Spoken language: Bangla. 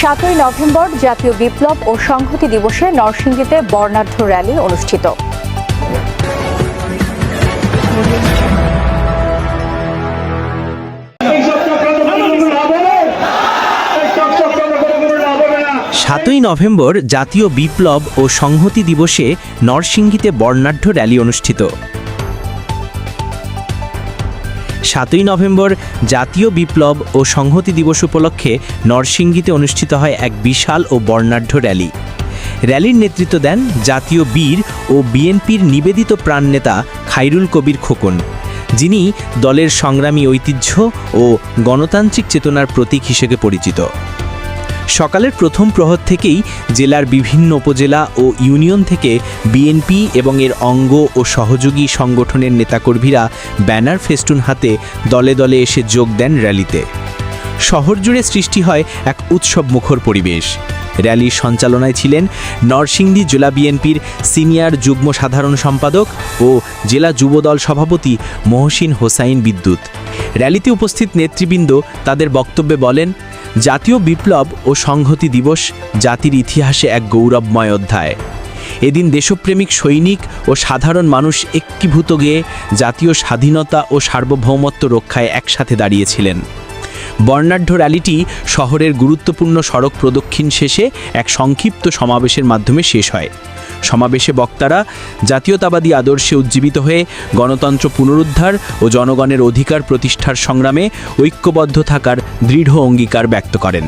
সাতই নভেম্বর জাতীয় বিপ্লব ও সংহতি দিবসে নরসিংদীতে বর্ণাঢ্য র্যালি অনুষ্ঠিত। সাতই নভেম্বর জাতীয় বিপ্লব ও সংহতি দিবসে নরসিংদীতে বর্ণাঢ্য র্যালি অনুষ্ঠিত। সাতই নভেম্বর জাতীয় বিপ্লব ও সংহতি দিবস উপলক্ষে নরসিংগীতে অনুষ্ঠিত হয় এক বিশাল ও বর্ণাঢ্য র্যালি। র্যালির নেতৃত্ব দেন জাতীয় বীর ও বিএনপির নিবেদিত প্রাণনেতা খাইরুল কবির খোকন। যিনি দলের সংগ্রামী ঐতিহ্য ও গণতান্ত্রিক চেতনার প্রতীক হিসেবে পরিচিত। সকালের প্রথম প্রহর থেকেই জেলার বিভিন্ন উপজেলা ও ইউনিয়ন থেকে বিএনপি এবং এর অঙ্গ ও সহযোগী সংগঠনের নেতাকর্মীরা ব্যানার ফেস্টুন হাতে দলে দলে এসে যোগ দেন র্যালিতে। শহর জুড়ে সৃষ্টি হয় এক উৎসব মুখর পরিবেশ। র্যালির সঞ্চালনায় ছিলেন নরসিংদী জেলা বিএনপির সিনিয়র যুগ্ম সাধারণ সম্পাদক ও জেলা যুবদল সভাপতি মহসিন হোসাইন বিদ্যুৎ। র্যালিতে উপস্থিত নেতৃবৃন্দ তাদের বক্তব্যে বলেন জাতীয় বিপ্লব ও সংহতি দিবস জাতির ইতিহাসে এক গৌরবময় অধ্যায়। এদিন দেশপ্রেমিক সৈনিক ও সাধারণ মানুষ একীভূত গিয়ে জাতীয় স্বাধীনতা ও সার্বভৌমত্ব রক্ষায় একসাথে দাঁড়িয়েছিলেন। বর্ণাঢ্য র্যালিটি শহরের গুরুত্বপূর্ণ সড়ক প্রদক্ষিণ শেষে এক সংক্ষিপ্ত সমাবেশের মাধ্যমে শেষ হয়। সমাবেশে বক্তারা জাতীয়তাবাদী আদর্শে উজ্জীবিত হয়ে গণতন্ত্র পুনরুদ্ধার ও জনগণের অধিকার প্রতিষ্ঠার সংগ্রামে ঐক্যবদ্ধ থাকার দৃঢ় অঙ্গীকার ব্যক্ত করেন।